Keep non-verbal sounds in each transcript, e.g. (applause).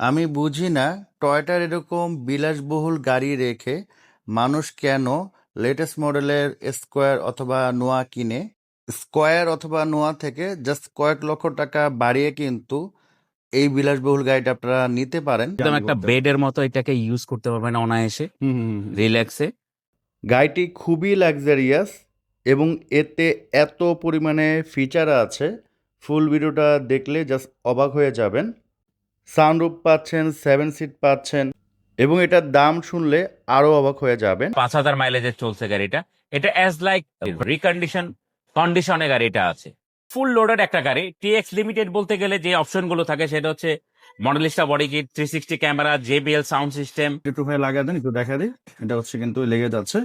আমি বুঝি না টয়টার এরকম বিলাসবহুল গাড়ি রেখে মানুষ কেন লেটেস্ট মডেলের স্কোয়ার অথবা নোয়া কিনে? স্কোয়ার অথবা নোয়া থেকে জাস্ট কয়েক লক্ষ টাকা বাড়িয়ে কিন্তু এই বিলাসবহুল গাড়িটা আপনারা নিতে পারেন। একদম একটা বেডের মতো এটাকে ইউজ করতে পারবেন অনায়াসে রিল্যাক্সে গাড়িটি খুবই লাক্সারিয়াস এবং এতে এত পরিমাণে ফিচার আছে ফুল ভিডিওটা দেখলে জাস্ট অবাক হয়ে যাবেন। সানরুফ পাচ্ছেন সেভেন সিট পাচ্ছেন এবং এটার দাম শুনলে আরও অবাক হয়ে যাবেন। পাঁচ হাজার মাইলেজের চলছে গাড়িটা। এটা অ্যাজ লাইক রিকন্ডিশন কন্ডিশনে গাড়িটা আছে। ফুল লোডেড একটা গাড়ি। টিএক্স লিমিটেড বলতে গেলে যে অপশনগুলো থাকে সেটা হচ্ছে Modellista body kit three sixty camera JBL sound system একটু ভাই লাগা দেন একটু দেখা দিই। এটা হচ্ছে কিন্তু লেগে যাচ্ছে।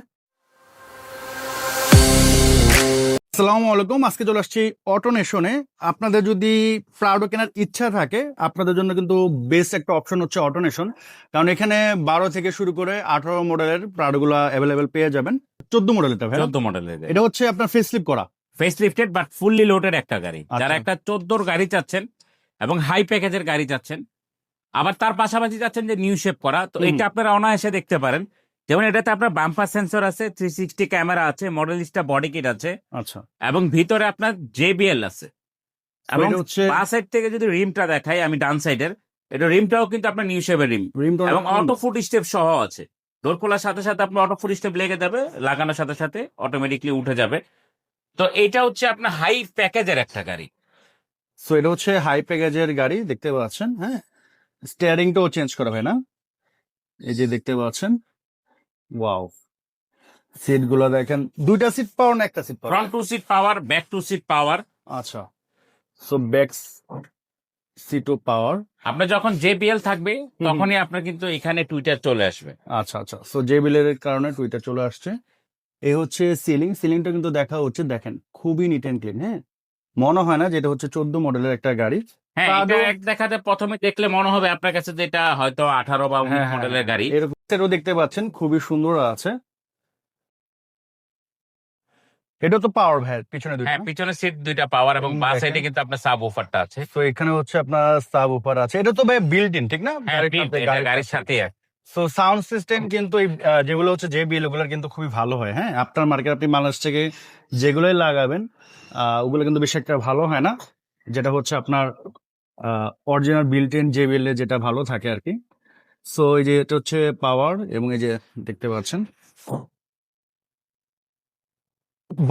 আসসালামু আলাইকুম। আজকে চলে আসছি অটোনেশনে। আপনাদের যদি প্রাউডো কেনার ইচ্ছা থাকে আপনাদের জন্য কিন্তু বেস্ট একটা অপশন হচ্ছে অটোনেশন। কারণ এখানে বারো থেকে শুরু করে আঠারো মডেলের প্রাউডোগুলো অ্যাভেলেবেল পেয়ে যাবেন। চোদ্দ মডেলটা ভাই চোদ্দ মডেলের এটা হচ্ছে আপনার ফেস স্লিপ করা। Face lifted but fully loaded একটা গাড়ি। আচ্ছা। যারা একটা চোদ্দোর গাড়ি চাচ্ছেন এবং হাই প্যাকেজের গাড়ি চাচ্ছেন আবার তার পাশাপাশি চাচ্ছেন যে নিউ শেপ করা তো এটা আপনারা অনায়াসে দেখতে পারেন। যেমন এটাতে আপনার বাম্পার সেন্সর আছে থ্রি সিক্সটি ক্যামেরা আছে মডেল মডেলিস্টা বডি কিট আছে আচ্ছা। এবং ভিতরে আপনার জেবিএল আছে। এবং বাঁ সাইড থেকে যদি রিমটা দেখাই আমি ডান সাইডের এটা রিমটাও কিন্তু আপনার নিউ শেপের রিম এবং অটো ফুট স্টেপ সহ আছে। ডোর খোলার সাথে সাথে আপনার অটো ফুট স্টেপ লেগে যাবে লাগানোর সাথে সাথে অটোমেটিকলি উঠে যাবে। তো এটা হচ্ছে আপনার হাই প্যাকেজের একটা গাড়ি। সো এটা হচ্ছে হাই প্যাকেজের গাড়ি দেখতে পাচ্ছেন হ্যাঁ? স্টিয়ারিংটাও চেঞ্জ করা হয় না? এই যে দেখতে পাচ্ছেন ওয়াও। সিটগুলো দেখেন দুইটা সিট পাওয়ার না একটা seat power? Front two seat power back two seat power আচ্ছা। সো ব্যাক পাওয়ার আপনার যখন জেবিএল থাকবে তখনই আপনার কিন্তু এখানে টুইটার চলে আসবে। আচ্ছা আচ্ছা। সো যে বিলের কারণে টুইটার চলে আসছে। এ হচ্ছে সিলিং সিলিংটা কিন্তু দেখা হচ্ছে দেখেন খুবই নিট অ্যান্ড ক্লিন হ্যাঁ? মনে হয় না যেটা হচ্ছে চোদ্দ মডেলের একটা গাড়ি। হ্যাঁ এটা এক দেখা যায় প্রথমে দেখলে মনে হবে আপনার কাছে যে এটা হয়তো আঠারো বা উনিশ হ্যাঁ, হ্যাঁ, মডেলের গাড়ি। এরকম সেটাও দেখতে পাচ্ছেন খুবই সুন্দর আছে। এটা তো পাওয়ার ভ্যাট পিছনে দুইটা। হ্যাঁ পিছনে সিট দুইটা পাওয়ার এবং বাঁ সাইডে কিন্তু আপনার সাব ওফারটা আছে। তো এখানে হচ্ছে আপনার সাব উপর আছে। এটা তো ভাই বিল্ট ইন ঠিক না? হ্যাঁ গাড়ির সাথে সো সাউন্ড সিস্টেম কিন্তু যেগুলো হচ্ছে যে বিল ওগুলো কিন্তু খুবই ভালো হয় হ্যাঁ? আপনার মার্কেট আপনি মানুষ থেকে যেগুলোই লাগাবেন আহ, ওগুলো কিন্তু বেশি একটা ভালো হয় না। যেটা হচ্ছে আপনার অরিজিনাল বিল্ট ইন যে বিলে যেটা ভালো থাকে আর কি। সো এই যে এটা হচ্ছে পাওয়ার এবং এই যে দেখতে পাচ্ছেন।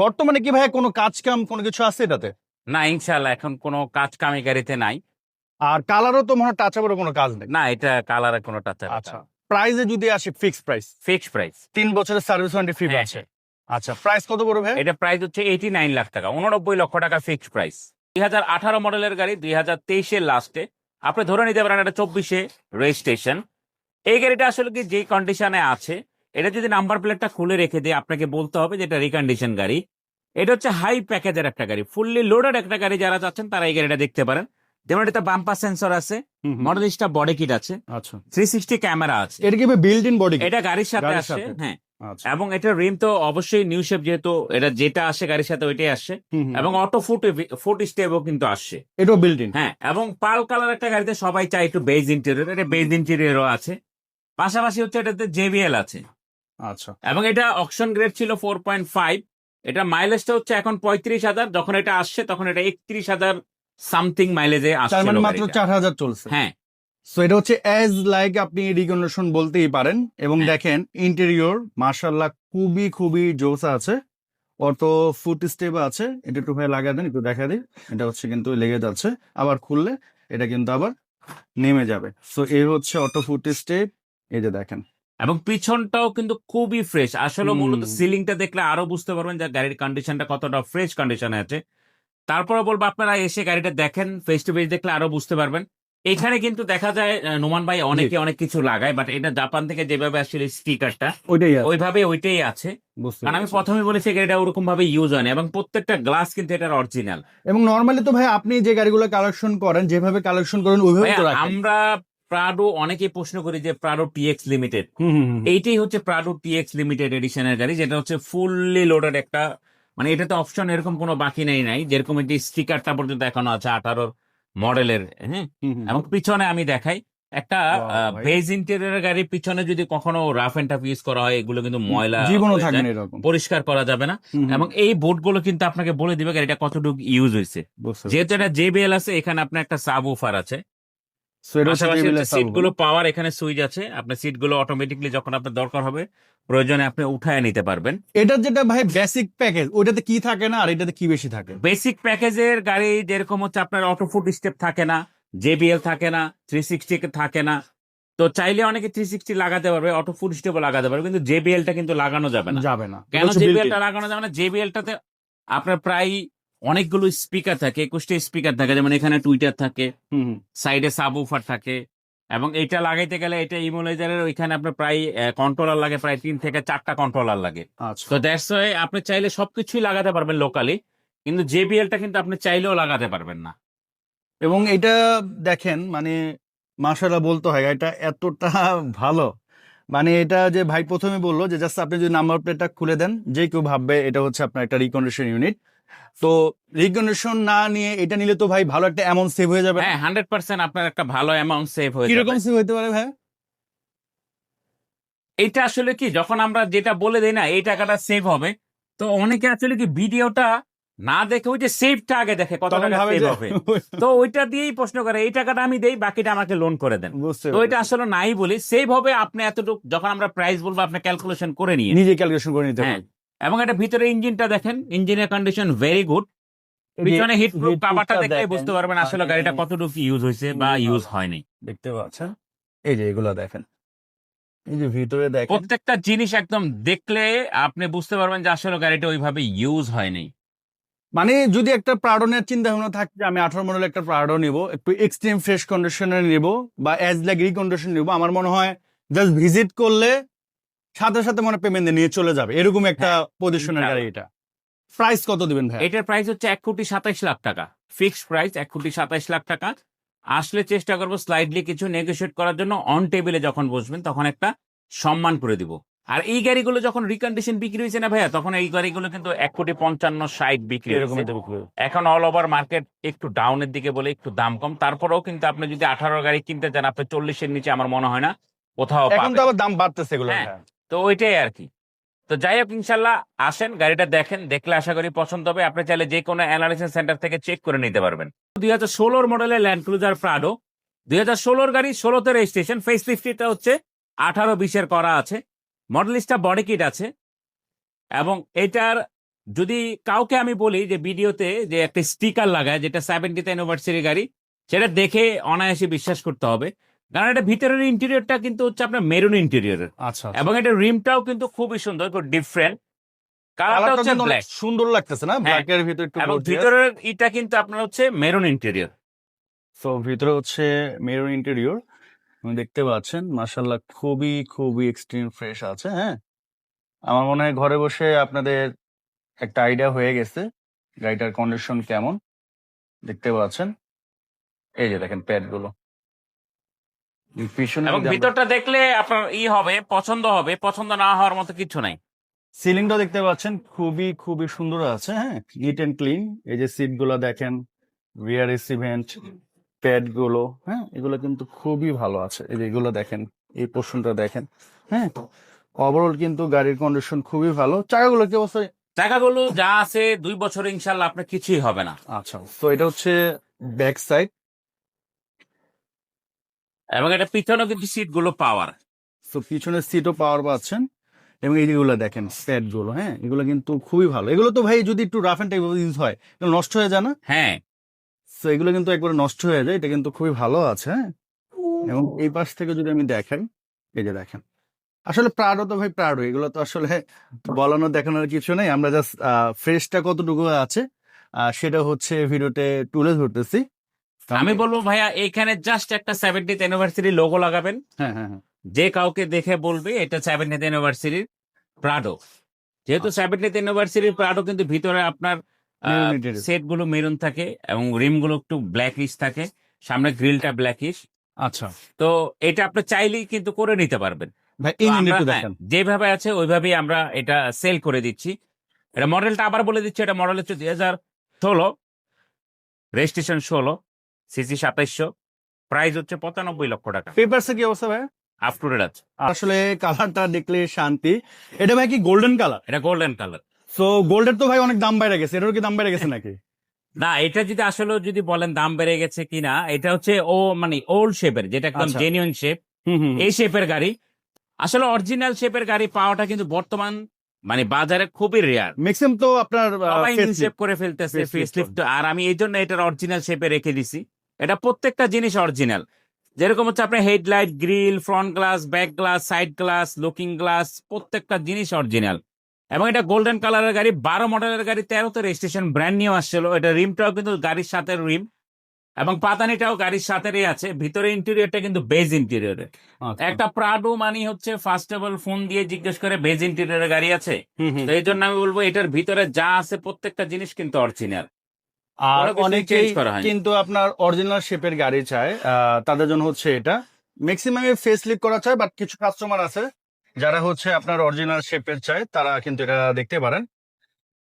বর্তমানে কি ভাই কোনো কাজ কাম কোনো কিছু আছে এটাতে? না ইনশাল্লাহ এখন কোনো কাজ কামি গাড়িতে নাই। আর কালারও তো মনে হয় টাচ আপেরও কোনো কাজ নেই। না এটা কালারের কোনো টাচ আচ্ছা প্রাইসে যদি আসে ফিক্স প্রাইস ফিক্সড প্রাইস তিন বছরের সার্ভিস ওয়ারেন্টি ফ্রি আছে আচ্ছা প্রাইস কত পড়বে ভাই এটা প্রাইস হচ্ছে এইটি নাইন লাখ টাকা উননব্বই লক্ষ টাকা ফিক্সড প্রাইস দুই হাজার আঠারো মডেলের গাড়ি দুই হাজার তেইশের লাস্টে আপনি ধরে নিতে পারেন এটা চব্বিশে রেজিস্ট্রেশন এই গাড়িটা আসলে কি যে কন্ডিশনে আছে এটা যদি নাম্বার প্লেটটা খুলে রেখে দিয়ে আপনাকে বলতে হবে যে এটা রিকন্ডিশন গাড়ি। এটা হচ্ছে হাই প্যাকেজের একটা গাড়ি ফুললি লোডেড একটা গাড়ি যারা চাচ্ছেন তারা এই গাড়িটা দেখতে পারেন। যেমন এটা বাম্পার সেন্সর আছে মডেলিস্টা বডি কিট আছে আচ্ছা। থ্রি সিক্সটি ক্যামেরা আছে। এটা কি বিল্ড ইন বডি এটা গাড়ির সাথে আসে হ্যাঁ। আচ্ছা। এবং এটা রিম তো অবশ্যই নিউ শেপ যেহেতু এটা যেটা আসে গাড়ির সাথে ওইটাই আসছে। এবং অটো ফুট ফুট স্টেপও কিন্তু আসছে এটাও বিল্ড ইন হ্যাঁ এবং পাল কালার একটা গাড়িতে সবাই চায় একটু বেজ ইন্টেরিয়র এটা বেজ ইন্টেরিয়রও আছে। পাশাপাশি হচ্ছে এটাতে জেবিএল আছে। আচ্ছা। এবং এটা অকশন গ্রেড ছিল ফোর পয়েন্ট ফাইভ। এটা মাইলেজটা হচ্ছে এখন পঁয়ত্রিশ হাজার। যখন এটা আসছে তখন এটা একত্রিশ হাজার সামথিং মাইলেজে আসছে মানে মাত্র চার হাজার চলছে। হ্যাঁ। সো এটা হচ্ছে অ্যাজ লাইক আপনি রিকন্ডিশন বলতেই পারেন। এবং হ্যাঁ। দেখেন ইন্টেরিয়র মার্শাল্লাহ খুবই খুবই জোস আছে। অত ফুট স্টেপ আছে। এটা একটু ভাই লাগা দেন একটু দেখা দিই। এটা হচ্ছে কিন্তু লেগে যাচ্ছে। আবার খুললে এটা কিন্তু আবার নেমে যাবে। সো এই হচ্ছে অটো ফুট স্টেপ এই যে দেখেন। এবং পিছনটাও কিন্তু খুবই ফ্রেশ আসলে। মূলত সিলিংটা দেখলে আরও বুঝতে পারবেন যে গাড়ির কন্ডিশনটা কতটা ফ্রেশ কন্ডিশনে আছে। তারপরে বলব আপনারা এসে গাড়িটা দেখেন ফেস টু ফেস দেখলে আরও বুঝতে পারবেন। এখানে কিন্তু দেখা যায় নোমান ভাই অনেকে অনেক কিছু লাগায় বাট এটা জাপান থেকে যেভাবে আসলে স্টিকারটা ওইভাবে ওইটাই আছে। কারণ আমি। প্রথমে বলেছি গাড়িটা ওরকম ভাবে ইউজ হয়নি এবং প্রত্যেকটা গ্লাস কিন্তু এটার অরিজিনাল এবং নর্মালি তো ভাই আপনি যে গাড়িগুলো কালেকশন করেন যেভাবে কালেকশন করেন ওইভাবে আমরা প্রাডো অনেকে প্রশ্ন করি যে প্রাডো টিএক্স লিমিটেড। এইটাই হচ্ছে প্রাডো টিএক্স লিমিটেড এডিশনের গাড়ি যেটা হচ্ছে ফুললি লোডেড একটা মানে এটাতে অপশন এরকম কোনো বাকি নেই নাই। যেরকম এটি স্টিকারটা পর্যন্ত এখনও আছে আঠারোর মডেলের হ্যাঁ। এবং পিছনে আমি দেখাই একটা। বেজ ইন্টেরিয়র গাড়ির পিছনে যদি কখনো রাফ এন্ড টাফ ইউজ করা হয় এগুলো কিন্তু ময়লা জীবনও যায়, না এরকম। পরিষ্কার করা যাবে না। এবং এই বোর্ডগুলো কিন্তু আপনাকে বলে দিবে গাড়িটা কতটুকু ইউজ হয়েছে। যেহেতু এটা জেবিএল আছে এখানে আপনার একটা সাব ওফার আছে। পেরেছি। So, এটা হচ্ছে পাশাপাশি JBL এর সিটগুলো পাওয়ার এখানে সুইচ আছে। আপনার সিটগুলো অটোমেটিকলি যখন আপনার দরকার হবে প্রয়োজনে আপনি উঠায় নিতে পারবেন। এটার যেটা ভাই বেসিক প্যাকেজ ওইটাতে কি থাকে না আর এটাতে কি বেশি থাকে? বেসিক প্যাকেজের গাড়ি যেরকম হচ্ছে আপনার অটো ফুট স্টেপ থাকে না জেবিএল থাকে না থ্রি সিক্সটি থাকে না। তো চাইলে অনেকে থ্রি সিক্সটি লাগাতে পারবে অটো ফুট স্টেপও লাগাতে পারবে কিন্তু জেবিএলটা কিন্তু লাগানো যাবে না। যাবে না। কেন এটা জেবিএলটা লাগানো যাবে না? জেবিএলটাতে আপনার প্রায় অনেকগুলো স্পিকার থাকে একুশটা স্পিকার থাকে যেমন এখানে টুইটার থাকে। সাইডে সাবউফার থাকে এবং এটা লাগাইতে গেলে এটা ইমোলাইজারের ওইখানে আপনার প্রায় কন্ট্রোলার লাগে প্রায় তিন থেকে চারটা কন্ট্রোলার লাগে। আচ্ছা। তো দ্যাটস ওয়াই আপনি চাইলে সবকিছুই লাগাতে পারবেন লোকালি কিন্তু জেবিএলটা কিন্তু আপনি চাইলেও লাগাতে পারবেন না। এবং এটা দেখেন মানে মাশাআল্লাহ বলতে হয় এটা এতটা ভালো। মানে এটা যে ভাই প্রথমে বলল যে জাস্ট আপনি যদি নাম্বার প্লেটটা খুলে দেন যে কেউ ভাববে এটা হচ্ছে আপনার একটা রিকন্ডিশন ইউনিট তো রিকন্ডিশন না নিয়ে এটা নিলে তো ভাই ভালো একটা অ্যামাউন্ট সেভ হয়ে যাবে হ্যাঁ হান্ড্রেড পার্সেন্ট আপনার একটা ভালো অ্যামাউন্ট সেভ হয়ে কীরকম সেভ হতে পারে ভাই? এটা আসলে কি যখন আমরা যেটা বলে দেই না এই টাকাটা সেভ হবে তো অনেকে আসলে কি ভিডিওটা না দেখে ওই যে সেভটা আগে দেখে কত টাকা সেভ হবে। (laughs) তো ওইটা দিয়েই প্রশ্ন করে এই টাকাটা আমি দেই বাকিটা আমাকে লোন করে দেন। তো এটা আসলে নাই বলি সেভ হবে আপনি এতটুকু যখন আমরা প্রাইস বলব আপনি ক্যালকুলেশন করে নিয়ে নিজে ক্যালকুলেশন করে নিতে হ্যাঁ এবং এটা ভিতরে ইঞ্জিনটা দেখেন ইঞ্জিনের কন্ডিশন ভেরি গুড পিছনে হিট প্রুফ কাভারটা proofটা বুঝতে পারবেন আসলে মানে- গাড়িটা কতটুকু ইউজ হয়েছে বা ইউজ। হয়নি। দেখতে পাচ্ছেন? এই যে এগুলো দেখেন। এই যে ভিতরে দেখেন। প্রত্যেকটা জিনিস একদম দেখলে আপনি বুঝতে পারবেন যে আসলে গাড়িটা ওইভাবে ইউজ হয়নি। মানে যদি একটা প্রাডনের চিন্তা ভাবনা থাকে যে আমি আঠারো মডেল একটা প্রাডো নিব একটু এক্সট্রিম ফ্রেশ কন্ডিশনে নিব বা এজ লাইক রিকন্ডিশন নিব আমার মনে হয় জাস্ট ভিজিট করলে সাথে সাথে মনে পেমেন্ট নিয়ে চলে যাবে। এরকম একটা পজিশনের গাড়ি এটা। প্রাইস কত দিবেন ভাই এটার প্রাইস হচ্ছে এক কোটি সাতাইশ লাখ টাকা। ফিক্সড প্রাইস এক কোটি সাতাইশ লাখ টাকা। আসলে চেষ্টা করব স্লাইডলি কিছু নেগোশিয়েট করার জন্য অন টেবিলে যখন বসবেন তখন একটা সম্মান করে দিব। আর এই গাড়িগুলো যখন রিকন্ডিশন বিক্রি হয়েছে না ভাইয়া তখন এই গাড়িগুলো কিন্তু এক কোটি পঞ্চান্ন ষাট বিক্রি এরকম। এখন অল ওভার মার্কেট একটু ডাউনের দিকে বলে একটু দাম কম। তারপরেও কিন্তু আপনি যদি আঠারো গাড়ি কিনতে চান আপনি চল্লিশের নিচে আমার মনে হয় না কোথাও এখন তো আবার দাম বাড়তেছে এগুলো হ্যাঁ। তো ওইটাই আর কি। তো যাই হোক, ইনশাল্লাহ আসেন, গাড়িটা দেখেন, দেখলে আশা করি পছন্দ হবে। আপনি চাইলে যে কোনো অ্যানালিসিস সেন্টার থেকে চেক করে নিতে পারবেন। দুই হাজার ষোলোর মডেলের ল্যান্ড ক্রুজার প্রাডো দুই হাজার ষোলোর গাড়ি ষোলোতে রেজিস্ট্রেশন ফেস লিফটিটা হচ্ছে আঠারো বিশের করা আছে। মডেলিস্টটা বডি কিট আছে। এবং এটার যদি কাউকে আমি বলি যে ভিডিওতে যে একটা স্টিকার লাগায়, যেটা সেভেন্টিতে অ্যানিভার্সারি গাড়ি, সেটা দেখে অনায়াসে বিশ্বাস করতে হবে। কারণ এটা ভিতরের ইন্টেরিয়রটা কিন্তু হচ্ছে আপনার মেরুন ইন্টেরিয়রের আচ্ছা এবং এটা রিমটাও কিন্তু খুবই সুন্দর খুব ডিফারেন্ট কালারটা হচ্ছে ব্ল্যাক সুন্দর লাগতেছে না। ব্ল্যাকের ভিতরে একটু এবং ভিতরের ইটা কিন্তু আপনার হচ্ছে মেরুন ইন্টেরিয়র তো ভিতরে হচ্ছে মেরুন ইন্টেরিয়র দেখতে পাচ্ছেন মাশাল্লাহ খুবই খুবই এক্সট্রিম ফ্রেশ আছে হ্যাঁ? আমার মনে হয় ঘরে বসে আপনাদের একটা আইডিয়া হয়ে গেছে গাড়িটার কন্ডিশন কেমন। দেখতে পাচ্ছেন? এই যে দেখেন প্যাডগুলো। এই পিছনে এবং ভিতরটা দেখলে আপনার ই হবে পছন্দ হবে পছন্দ না হওয়ার মতো কিছু নাই। সিলিংটা দেখতে পাচ্ছেন খুবই খুবই সুন্দর আছে হ্যাঁ? নিট এন্ড ক্লিন এই যে সিটগুলো দেখেন রিয়ার ইভেন্ট প্যাডগুলো হ্যাঁ? এগুলো কিন্তু খুবই ভালো আছে। এই যে এগুলো দেখেন এই পোর্শনটা দেখেন হ্যাঁ? ওভারঅল কিন্তু গাড়ির কন্ডিশন খুবই ভালো। চাকাগুলো কি অবস্থায়? টাকাগুলো যা আছে দুই বছর ইনশাল্লাহ আপনার কিছুই হবে না। আচ্ছা তো এটা হচ্ছে ব্যাক সাইড এবং এটা পিছনেও কিন্তু সিটগুলো পাওয়ার তো পিছনের সিটও পাওয়ার পাচ্ছেন। এবং এইগুলো দেখেন প্যাডগুলো হ্যাঁ? এগুলো কিন্তু খুবই ভালো। এগুলো তো ভাই যদি একটু রাফ এন্ড টাইপ ইউজ হয় নষ্ট হয়ে যায় না? হ্যাঁ। তো এগুলো কিন্তু একবারে নষ্ট হয়ে যায়। এটা কিন্তু খুবই ভালো আছে হ্যাঁ? এবং এই পাশ থেকে যদি আমি দেখাই এই যে দেখেন। আসলে প্রাডো তো ভাই প্রাডো এগুলো তো আসলে বলানো দেখানোর কিছু নেই। আমরা জাস্ট ফ্রেশটা কতটুকু আছে সেটা হচ্ছে ভিডিওতে তুলে ধরতেছি। আমি বলব ভাইয়া এইখানে জাস্ট একটা সেভেন্টিথ অ্যানিভার্সারি লোগো লাগাবেন। হ্যাঁ হ্যাঁ হ্যাঁ। যে কাউকে দেখে বলবে এটা সেভেন্টিথ অ্যানিভার্সারির প্রাডো যেহেতু সেভেন্টিথ অ্যানিভার্সারির প্রাডো কিন্তু ভিতরে আপনার সেটগুলো মেরুন থাকে এবং রিমগুলো একটু ব্ল্যাকিশ থাকে। সামনে গ্রিলটা ব্ল্যাকিশ আচ্ছা। তো এটা আপনি চাইলেই কিন্তু করে নিতে পারবেন। যেভাবে আছে ওইভাবেই আমরা এটা সেল করে দিচ্ছি। এটা মডেলটা আবার বলে দিচ্ছি এটা মডেল হচ্ছে দুই হাজার ষোলো। রেজিস্ট্রেশন ষোলো। সিসি সাতাইশশো। প্রাইস হচ্ছে পঁচানব্বই লক্ষ টাকা। পেপারস কি অবস্থা ভাই? আপ টু ডেট আছে। আসলে কালারটা দেখলে শান্তি। এটা ভাই কি গোল্ডেন কালার এটা গোল্ডেন কালার সো গোল্ডের তো ভাই অনেক দাম বাইরে গেছে। কি দাম বাইরে গেছে নাকি? না এটা যদি আসলে যদি বলেন দাম বেড়ে গেছে কিনা এটা হচ্ছে ও মানে ওল্ড শেপের যেটা একদম আচ্ছা। জেনুইন শেপ হুম হুম এই শেপের গাড়ি। আসলে অরিজিনাল শেপের গাড়ি পাওয়াটা কিন্তু বর্তমান মানে বাজারে খুবই রেয়ার ম্যাক্সিমাম তো আপনার। শেপ করে ফেলতেছে ফেসলিফট আর আমি এই জন্য এটার অরিজিনাল শেপে রেখে দিছি। এটা প্রত্যেকটা জিনিস অরিজিনাল যেরকম হচ্ছে আপনার headlight grille front glass back glass side glass looking glass প্রত্যেকটা জিনিস অরিজিনাল এবং এটা গোল্ডেন কালারের গাড়ি বারো মডেলের গাড়ি তেরোতে রেজিস্ট্রেশন ব্র্যান্ড নিউ আসছিল। এটা রিমটাও কিন্তু গাড়ির সাথে রিম। এবং পাতানিটাও গাড়ির সাথেই আছে। ভিতরে ইন্টেরিয়রটা কিন্তু বেজ ইন্টেরিয়রের আচ্ছা। একটা প্রাডো মানি হচ্ছে ফার্স্ট অফ অল ফোন দিয়ে জিজ্ঞেস করে বেজ ইন্টেরিয়রের গাড়ি আছে। তো এই জন্য আমি বলব এটার ভিতরে যা আছে প্রত্যেকটা জিনিস কিন্তু অরিজিনাল আর অনেকেই। কিন্তু আপনার অরিজিনাল শেপের গাড়ি চায়। তাদের জন্য হচ্ছে এটা। ম্যাক্সিমাম ফেস লিপ করা চায় বাট কিছু কাস্টমার আছে যারা হচ্ছে আপনার অরিজিনাল শেপের চায় তারা কিন্তু এটা দেখতে পারেন।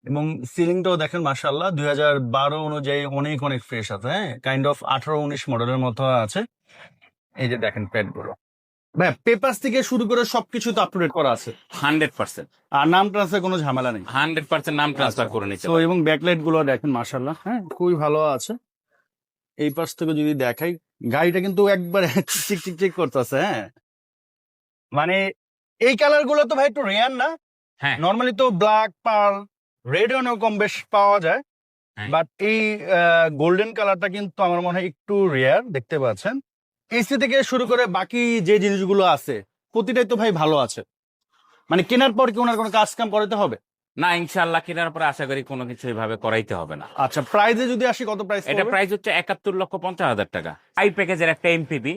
এবং সিলিংটাও দেখেন মাসাল্লাহ দুই হাজার বারো অনুযায়ী অনেক অনেক ফ্রেশ আছে হ্যাঁ? কাইন্ড অফ আঠারো উনিশ মডেলের মতো আছে। এই যে দেখেন প্যাডগুলো। ভাই পেপার থেকে শুরু করে সবকিছু তো আপ টু ডেট করা আছে। Hundred percent. আর নাম ট্রান্সফার কোনো ঝামেলা নেই। হান্ড্রেড পার্সেন্ট নাম ট্রান্সফার করে নিতে তো এবং ব্যাকলাইটগুলো দেখেন মার্শাল্লাহ হ্যাঁ খুবই ভালো আছে। এই পাশ থেকে যদি দেখাই গাড়িটা কিন্তু একবার (laughs) চিক চিক চিক করতেছে হ্যাঁ। মানে এই কালারগুলো তো ভাই একটু রেয়ার না। হ্যাঁ। নর্মালি তো ব্ল্যাক পার্ল রেড অনেক কম বেশ পাওয়া যায়। হ্যাঁ। বাট এই গোল্ডেন কালারটা কিন্তু আমার মনে হয় একটু রেয়ার দেখতে পাচ্ছেন। এসি থেকে শুরু করে বাকি যে জিনিসগুলো আছে প্রতিটাই তো ভাই ভালো আছে। মানে কেনার পর কি ওনার কোনো কাজ কাম করাতে হবে? না ইনশাল্লাহ কেনার পরে আশা করি কোনো কিছু এভাবে করাইতে হবে না। আচ্ছা প্রাইজে যদি আসি কত প্রাইস এটা প্রাইস হচ্ছে একাত্তর লক্ষ পঞ্চাশ হাজার টাকা। হাই প্যাকেজের একটা এমপিবি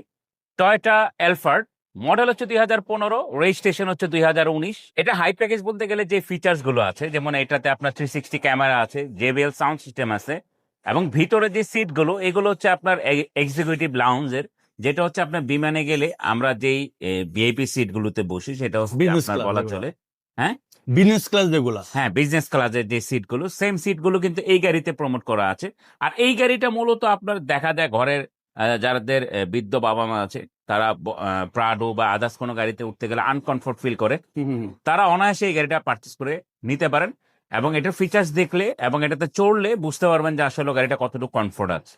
টয়টা এলফার্ড মডেল হচ্ছে দুই হাজার পনেরো রেজিস্ট্রেশন হচ্ছে দুই হাজার উনিশ। এটা হাই প্যাকেজ বলতে গেলে যে ফিচার্সগুলো আছে যেমন এটাতে আপনার থ্রি সিক্সটি ক্যামেরা আছে জেবিএল সাউন্ড সিস্টেম আছে এবং ভিতরে যে সিটগুলো এগুলো হচ্ছে আপনার এক্সিকিউটিভ লাউঞ্জের যেটা হচ্ছে আপনার বিমানে গেলে আমরা যেই ভিআইপি সিট গুলোতে বসি সেটা হচ্ছে বলা। চলে। বিজনেস ক্লাস যেগুলা। হ্যাঁ বিজনেস ক্লাসের যে সিটগুলো সেম সিটগুলো কিন্তু এই গাড়িতে প্রমোট করা আছে। আর এই গাড়িটা মূলত আপনার দেখা যায় ঘরের যাদের বৃদ্ধ বাবা মা আছে তারা প্রাডো বা আদার্স কোনো গাড়িতে উঠতে গেলে আনকমফোর্ট ফিল করে। তারা অনায়াসে এই গাড়িটা পারচেস করে নিতে পারেন। এবং এটার ফিচার্স দেখলে এবং এটাতে চড়লে বুঝতে পারবেন যে আসলে গাড়িটা কতটুকু কমফোর্ট আছে।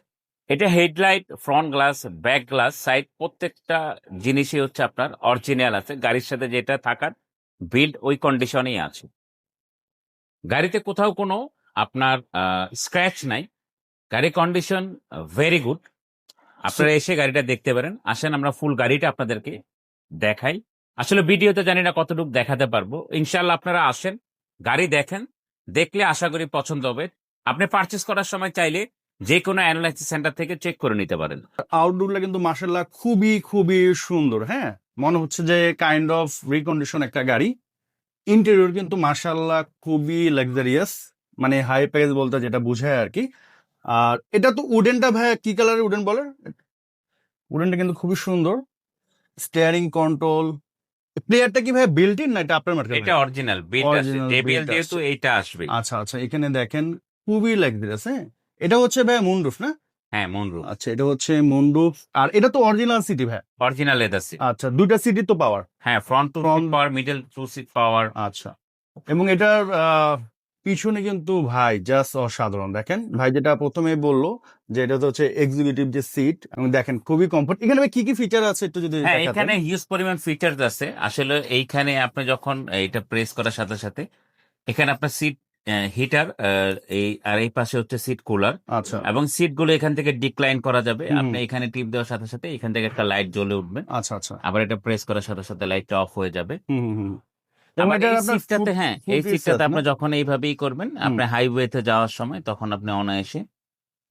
এটা headlight front glass back glass side প্রত্যেকটা জিনিসই হচ্ছে আপনার অরিজিনাল আছে। গাড়ির সাথে যেটা থাকার বিল্ড ওই কন্ডিশনেই আছে। গাড়িতে কোথাও কোনো আপনার স্ক্র্যাচ নাই। গাড়ির কন্ডিশন ভেরি গুড আপনারা এসে গাড়িটা দেখতে পারেন। আসেন আমরা ফুল গাড়িটা আপনাদেরকে দেখাই। আসলে ভিডিওতে জানি না কতটুকু দেখাতে পারব। ইনশাল্লাহ আপনারা আসেন গাড়ি দেখেন দেখলে আশা করি পছন্দ হবে। আপনি পারচেস করার সময় চাইলে যে কোনো অ্যানালাইসিস সেন্টার থেকে চেক করে নিতে পারেন। আউটডোরটা কিন্তু মার্শাল্লাহ খুবই খুবই সুন্দর হ্যাঁ? মনে হচ্ছে যে কাইন্ড অফ রিকন্ডিশন একটা গাড়ি। ইন্টেরিয়র কিন্তু মার্শাল্লাহ খুবই লাক্সারিয়াস মানে হাই প্যাকেজ বলতে যেটা বোঝায় আর কি। আর এটা তো উডেনটা ভাই কি কালারের উডেন বলে উডেনটা কিন্তু খুবই সুন্দর। স্টিয়ারিং কন্ট্রোল প্লেয়ারটা কি ভাই বিল্ট ইন না এটা আপনার মার্কেট এটা original bill Original JBL build যেহেতু আছে। এইটা আসবে। আচ্ছা আচ্ছা এখানে দেখেন খুবই লাক্সারিয়াস হ্যাঁ? এটা হচ্ছে ভাই মুন্ডুফ না? হ্যাঁ মনরু আচ্ছা এটা হচ্ছে মুন্ডুফ আর এটা তো অরিজিনাল সিটি ভাই? অরিজিনাল লেদার সিট আচ্ছা দুইটা সিটি তো পাওয়ার। হ্যাঁ front two power middle two seat power আচ্ছা এবং এটার পিছনে কিন্তু ভাই জাস্ট অসাধারণ। দেখেন ভাই যেটা প্রথমে বলল যে এটা তো হচ্ছে এক্সিকিউটিভ যে সিট এবং দেখেন খুবই কমফোর্ট এখানে কি কি ফিচার আছে একটু যদি হ্যাঁ এখানে হিউজ পরিমাণ ফিচার্স আছে। আসলে এইখানে আপনি যখন এটা প্রেস করার সাথে সাথে এখানে আপনার সিট হিটার এই আর এই পাশে হচ্ছে সিট কুলার আচ্ছা। এবং সিটগুলো এখান থেকে ডিক্লাইন করা যাবে। আপনি এখানে টিপ দেওয়ার সাথে সাথে এখান থেকে একটা লাইট জ্বলে উঠবে। আচ্ছা আচ্ছা। আবার এটা প্রেস করার সাথে সাথে লাইটটা অফ হয়ে যাবে। হ্যাঁ এই সিটটাতে আপনি যখন এইভাবেই করবেন আপনি হাইওয়েতে যাওয়ার সময় তখন আপনি অনায়াসে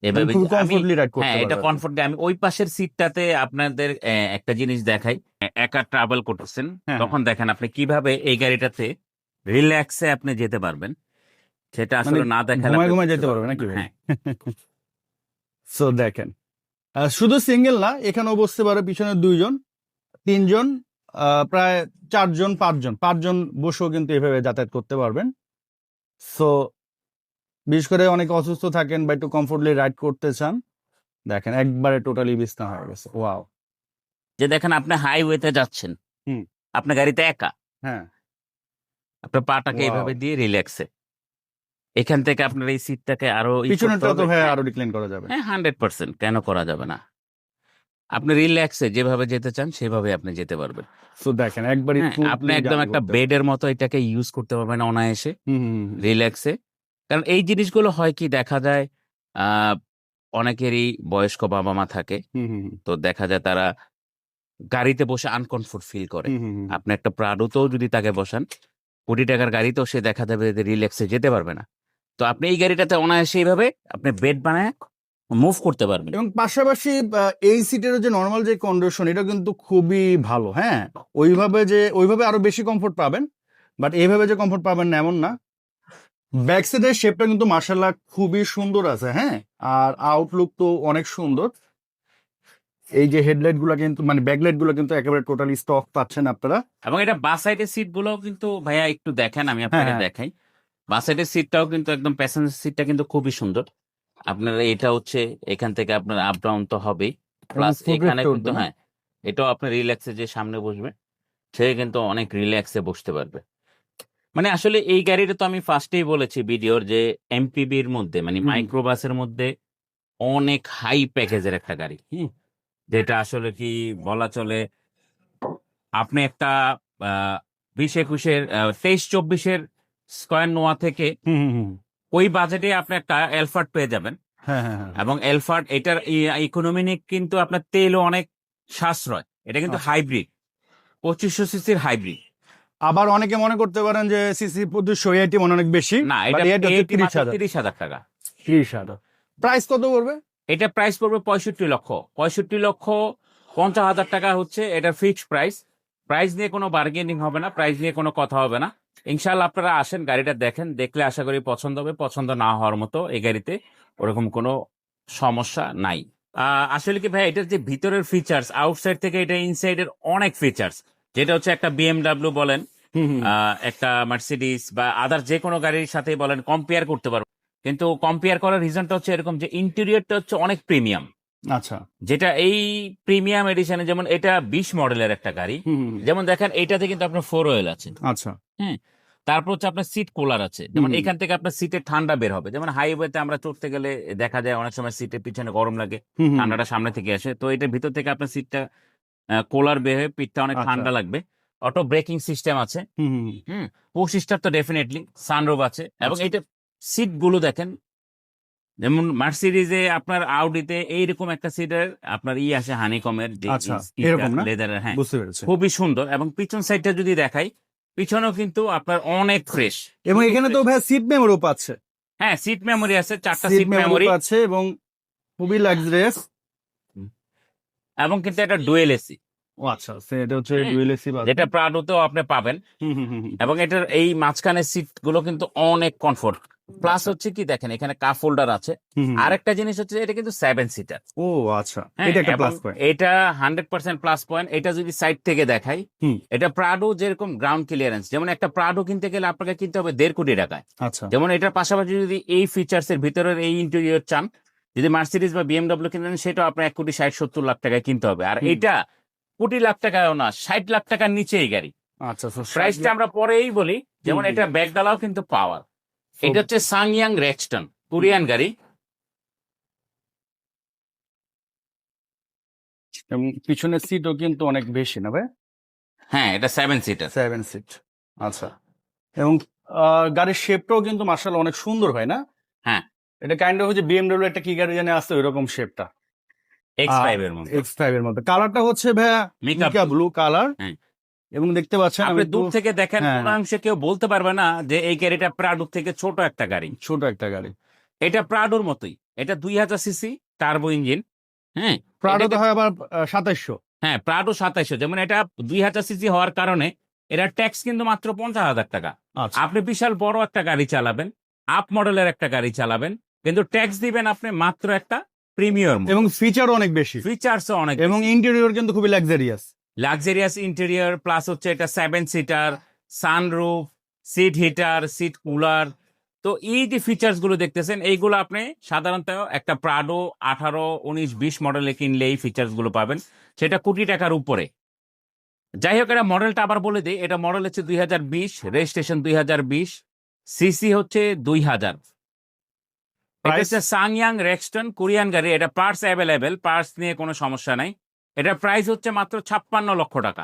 এভাবে কমফোর্টলি রাইড করতে হ্যাঁ এটা পারবেন। আমি ওই পাশের সিটটাতে আপনাদের একটা জিনিস দেখাই। একা ট্রাভেল করতেছেন হ্যাঁ, তখন দেখেন আপনি কীভাবে এই গাড়িটাতে রিল্যাক্সে আপনি যেতে পারবেন। সেটা আসলে মানে না দেখালে ঘুমায় ঘুমায় যেতে পারবেন নাকি ভাই? হ্যাঁ সো দেখেন শুধু সিঙ্গেল না এখানেও বসতে পারে পিছনে দুইজন তিনজন প্রায় চারজন পাঁচজন পাঁচজন বসেও কিন্তু এভাবে যাতায়াত করতে পারবেন। সো বিশেষ করে অনেক অসুস্থ থাকেন বা একটু কমফোর্টলি রাইড করতে চান দেখেন একবারে টোটালি বিছনা হয়ে গেছে। ওয়াও যে দেখেন আপনি হাইওয়েতে যাচ্ছেন হুম। আপনার গাড়িতে একা হ্যাঁ। আপনার পাটাকে. এইভাবে দিয়ে রিল্যাক্সে এখান থেকে আপনার এই সিটটাকে আরও পিছনেরটা তো ভাই আরও ডিক্লাইন করা যাবে। হ্যাঁ হান্ড্রেড পার্সেন্ট কেন করা যাবে না? আপনি রিল্যাক্সে যেভাবে যেতে চান সেভাবে আপনি যেতে পারবেন। তো দেখেন একবারই হ্যাঁ, আপনি একদম একটা বেডের মতো এটাকে ইউজ করতে পারবেন অনায়াসে। রিল্যাক্সে কারণ এই জিনিসগুলো হয় কি দেখা যায় আহ, অনেকেরই বয়স্ক বাবা মা থাকে। তো দেখা যায় তারা গাড়িতে বসে আনকমফোর্ট ফিল করে। আপনি একটা প্রাডোতেও যদি তাকে বসান কোটি টাকার গাড়িতেও সে দেখা যাবে রিল্যাক্সে যেতে পারবে না। তো আপনি এই গাড়িটাতে অনায়াসে এইভাবে আপনি বেড বানায় মুভ করতে পারবেন। এবং পাশাপাশি এই সিটের যে নর্মাল যে কন্ডিশন এটা কিন্তু খুবই ভালো হ্যাঁ? ওইভাবে যে ওইভাবে আরও বেশি কমফোর্ট পাবেন বাট এইভাবে যে কমফোর্ট পাবেন না এমন না। ব্যাক সাইডের শেপটা কিন্তু মার্শাল্লাহ খুবই সুন্দর আছে হ্যাঁ? আর আউটলুক তো অনেক সুন্দর। এই যে হেডলাইটগুলা কিন্তু মানে ব্যাকলাইটগুলো কিন্তু একেবারে টোটালি স্টক পাচ্ছেন আপনারা। এবং এটা বাস সাইডের সিটগুলো কিন্তু ভাইয়া একটু দেখেন আমি আপনাকে হ্যাঁ। দেখাই। বাস সাইডের সিটটাও কিন্তু একদম প্যাসেঞ্জার সিটটা কিন্তু খুবই সুন্দর। আপনার এটা হচ্ছে এখান থেকে আপনার আপ ডাউন তো হবেই। প্লাস এখানে কিন্তু হ্যাঁ এটাও আপনার রিল্যাক্সে যে সামনে বসবে সে কিন্তু অনেক রিল্যাক্সে বসতে পারবে। মানে আসলে এই গাড়িটা তো আমি ফার্স্টেই বলেছি ভিডিওর যে এমপিবির মধ্যে মানে। মাইক্রোবাসের মধ্যে অনেক হাই প্যাকেজের একটা গাড়ি যেটা আসলে কি বলা চলে আপনি একটা আহ, বিশ একুশের তেইশ চব্বিশের স্কোয়ার নোয়া থেকে ওই বাজেটে আপনি একটা এলফার্ট পেয়ে যাবেন। হ্যাঁ হ্যাঁ হ্যাঁ এবং এলফার্ট এটার ইকোনমিক কিন্তু আপনার তেলও অনেক সাশ্রয়। এটা কিন্তু আচ্ছা। হাইব্রিড পঁচিশশো সিসির হাইব্রিড আবার অনেকে মনে করতে পারেন যে সিসি পঁচিশশো এটি মনে অনেক বেশি। না এটা এটা হচ্ছে 30 হাজার। তিরিশ হাজার টাকা। ত্রিশ হাজার। প্রাইস কত পড়বে? এটা প্রাইস পড়বে পঁয়ষট্টি লক্ষ। পঁয়ষট্টি লক্ষ পঞ্চাশ হাজার টাকা হচ্ছে এটা ফিক্সড প্রাইস প্রাইস নিয়ে কোনো বার্গেনিং হবে না প্রাইস নিয়ে কোনো কথা হবে না। ইনশাল্লাহ আপনারা আসেন গাড়িটা দেখেন দেখলে আশা করি পছন্দ হবে। পছন্দ না হওয়ার মতো এই গাড়িতে ওরকম কোনো সমস্যা নাই। আহ, আসলে কি ভাই এটার যে ভিতরের ফিচার্স আউটসাইড থেকে এটা ইনসাইডের অনেক ফিচার্স যেটা হচ্ছে একটা বিএমডাব্লিউ বলেন একটা মার্সিডিস বা আদার যে কোনো গাড়ির সাথে বলেন কম্পেয়ার করতে পারব। কিন্তু কম্পেয়ার করার রিজনটা হচ্ছে এরকম যে ইন্টেরিয়রটা হচ্ছে অনেক প্রিমিয়াম আচ্ছা। যেটা এই প্রিমিয়াম এডিশনে যেমন এটা বিশ মডেলের একটা গাড়ি। যেমন দেখেন এইটাতে কিন্তু আপনার ফোর ওয়েল আছে। আচ্ছা। তারপর হচ্ছে আপনার সিট কুলার আছে যেমন এখান থেকে আপনার সিটে ঠান্ডা বের হবে যেমন হাইওয়েতে আমরা চড়তে গেলে দেখা যায় অনেক সময় সিটের পিছনে গরম লাগে। ঠান্ডাটা সামনে থেকে আসে তো এটা ভিতর থেকে আপনার সিটটা কোলার বের হয়ে পিঠটা অনেক আচ্ছা। ঠান্ডা লাগবে অটো ব্রেকিং সিস্টেম আছে হুম। পঁচিশটার তো ডেফিনেটলি সানরুফ আছে এবং আচ্ছা। এটা সিটগুলো দেখেন যেমন মার্সিডিজে আপনার আউডিতে এইরকম একটা সিটের আপনার ই আছে হানিকমের? লেদারের হ্যাঁ খুবই সুন্দর এবং পিছন সাইডটা যদি দেখাই পিছনেও কিন্তু আপনার অনেক ফ্রেশ এবং এখানে তো ভাই সিট মেমোরিও পাচ্ছে। হ্যাঁ সিট মেমোরি আছে চারটা সিট মেমোরি আছে এবং খুবই লাক্সারিয়াস এবং কিন্তু এটা ডুয়েল এসি ও আচ্ছা সে এটা হচ্ছে হ্যাঁ, ডুয়েল এসি পাচ্ছে যেটা প্রাডোতেও আপনি পাবেন। এবং এটার এই মাঝখানে সিটগুলো কিন্তু অনেক কমফোর্ট প্লাস হচ্ছে কি দেখেন এখানে কাপ হোল্ডার আছে। আরেকটা জিনিস হচ্ছে এটা কিন্তু সেভেন সিটার ও আচ্ছা। এটা একটা প্লাস পয়েন্ট হ্যাঁ, এটা হান্ড্রেড পার্সেন্ট প্লাস পয়েন্ট এটা যদি সাইড থেকে দেখাই এটা প্রাডো যেরকম গ্রাউন্ড ক্লিয়ারেন্স যেমন একটা প্রাডো কিনতে গেলে আপনাকে কিনতে হবে দেড় কোটি টাকায়। আচ্ছা। যেমন এটার পাশাপাশি যদি এই ফিচার্স এর ভিতরের এই ইন্টেরিয়র চান যদি মার্সিডিজ বা বিএমডব্লিউ কিনেন সেটাও আপনার এক কোটি ষাট সত্তর লাখ টাকায় কিনতে হবে। আর এটা কোটি লাখ টাকায়ও না ষাট লাখ টাকার নিচে এই গাড়ি। আচ্ছা প্রাইসটা আমরা পরেই বলি যেমন এটা ব্যাগডালাও কিন্তু পাওয়ার এটা হচ্ছে সাংয়াং রেক্সটন কোরিয়ান গাড়ি। এবং পিছনের সিটও কিন্তু অনেক বেশি না ভাই? হ্যাঁ এটা সেভেন সিটার সেভেন সিট আচ্ছা। এবং আহ, গাড়ির শেপটাও কিন্তু মার্শাল অনেক সুন্দর হয় না? হ্যাঁ। এটা কাইন্ড অফ হচ্ছে বিএমডব্লিউ একটা কি গাড়ি জানে আসছে ওইরকম শেপটা এক্স ফাইভ এর মধ্যে এক্স ফাইভ এর মধ্যে কালারটা হচ্ছে ভাইয়া মিকা ব্লু কালার হ্যাঁ। এবং দেখতে পাচ্ছেন আপনি দূর থেকে দেখেন হ্যাঁ। কোন অংশে কেউ বলতে পারবে না যে এই গাড়িটা প্রাডোর থেকে ছোট একটা গাড়ি। ছোট একটা গাড়ি। এটা প্রাডোর মতোই। এটা দুই হাজার সিসি টার্বো ইঞ্জিন হ্যাঁ? প্রাডো তো হয় আবার সাতাইশশো। হ্যাঁ প্রাডো সাতাইশো যেমন এটা দুই হাজার সিসি হওয়ার কারণে এটা ট্যাক্স কিন্তু মাত্র পঞ্চাশ হাজার টাকা। আচ্ছা। আপনি বিশাল বড় একটা গাড়ি চালাবেন আপ মডেলের একটা গাড়ি চালাবেন কিন্তু ট্যাক্স দিবেন আপনি মাত্র একটা প্রিমিয়াম এবং ফিচারও অনেক বেশি। ফিচার্স অনেক এবং ইন্টেরিয়র কিন্তু খুবই লাক্সারিয়াস লাক্সারিয়াস ইন্টেরিয়র প্লাস হচ্ছে এটা seven seater sunroof seat heater seat cooler তো এই যে ফিচার্সগুলো দেখতেছেন এইগুলো আপনি সাধারণত একটা প্রাডো আঠারো উনিশ বিশ মডেলে কিনলে এই ফিচার্সগুলো পাবেন। সেটা কোটি টাকার উপরে। যাই হোক এটা মডেলটা আবার বলে দিই এটা মডেল হচ্ছে দুই হাজার বিশ রেজিস্ট্রেশন দুই হাজার বিশ সিসি হচ্ছে দুই হাজার। সাংয়াং রেক্সটন কোরিয়ান গাড়ি এটা পার্টস অ্যাভেলেবেল পার্টস নিয়ে কোনো সমস্যা নাই। এটার প্রাইস হচ্ছে মাত্র ছাপ্পান্ন লক্ষ টাকা।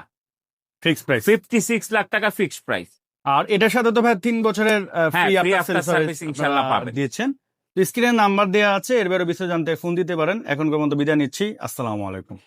Fixed price fifty six lakh টাকা ফিক্সড প্রাইস আর এটার সাথে তো ভাই তিন বছরের ফ্রি আফটার service পাবেন। দিয়েছেন। স্ক্রিনে নাম্বার দেওয়া আছে এর বাইরে বিষয় জানতে ফোন দিতে পারেন। এখন পর্যন্ত বিদায় নিচ্ছি। আসসালামু আলাইকুম।